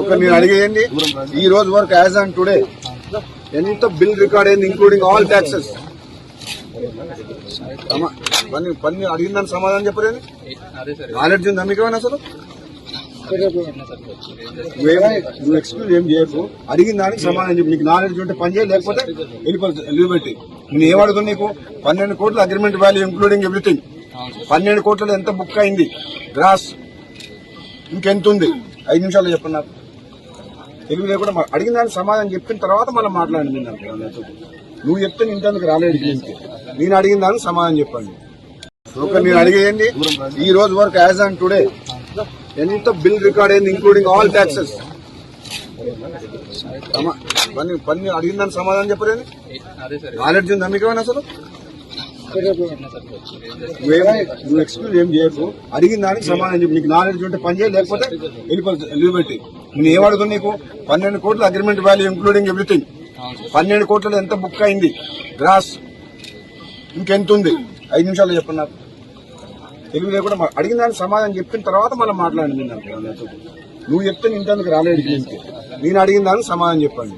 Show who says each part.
Speaker 1: ఒక నేను అడిగేయండి. ఈ రోజు వరకు యాజ్ ఆన్ టుడే ఎంత బిల్ రికార్డ్ అయింది ఇంక్లూడింగ్ ఆల్ ట్యాక్సెస్ పని పని అడిగిన సమాధానం చెప్పలేదు నాలెడ్జ్ ఉంది అందుకేమైనా అసలు? నువ్వు ఎక్స్క్యూజ్ ఏం చేయకు. అడిగిన దానికి సమాధానం చెప్పు. నీకు నాలెడ్జ్ ఉంటే పని చేయ లేకపోతే వెళ్ళిపోతుంది లీవ్ పెట్టి నేను ఏం నీకు? పన్నెండు కోట్ల అగ్రిమెంట్ వాల్యూ ఇంక్లూడింగ్ ఎవ్రీథింగ్ పన్నెండు కోట్లలో ఎంత బుక్ అయింది? గ్రాస్ ఇంకెంత ఉంది? ఐదు నిమిషాలు చెప్పండి నాకు. తెలివి లేకుండా అడిగిన దానికి సమాధానం చెప్పిన తర్వాత మనం మాట్లాడండి నేను నాకు నువ్వు చెప్తే నేను ఇంతకు రాలేదు నేను అడిగిన దానికి సమాధానం చెప్పండి. ఓకే నేను అడిగేయండి. ఈ రోజు వరకు యాజ్ ఆన్ టుడే ఎంత బిల్ రికార్డ్ అయింది ఇంక్లూడింగ్ ఆల్ ట్యాక్సెస్ పని పని అడిగిన దానికి సమాధానం చెప్పలేదు?
Speaker 2: అదే సార్
Speaker 1: నాలెడ్జ్ ఉందా మీకు ఏమైనా అసలు? నువ్వు ఎక్స్క్యూజ్ ఏం చేయకు. అడిగిన దానికి సమాధానం చెప్పు. నీకు నాలెడ్జ్ ఉంటే పని చేయ లేకపోతే వెళ్ళిపోతుంది లీవ్ పెట్టి నేను ఏం నీకు? పన్నెండు కోట్ల అగ్రిమెంట్ వాల్యూ ఇంక్లూడింగ్ ఎవ్రీథింగ్ పన్నెండు కోట్లలో ఎంత బుక్ అయింది? గ్రాస్ ఇంకెంత ఉంది ఐదు నిమిషాలు చెప్పండి నాకు. తెలుగు లేకుండా అడిగిన దానికి సమాధానం చెప్పిన తర్వాత మనం మాట్లాడండి నాకు. నువ్వు చెప్తే ఇంతకు రాలేదు నేను అడిగిన దానికి సమాధానం చెప్పండి.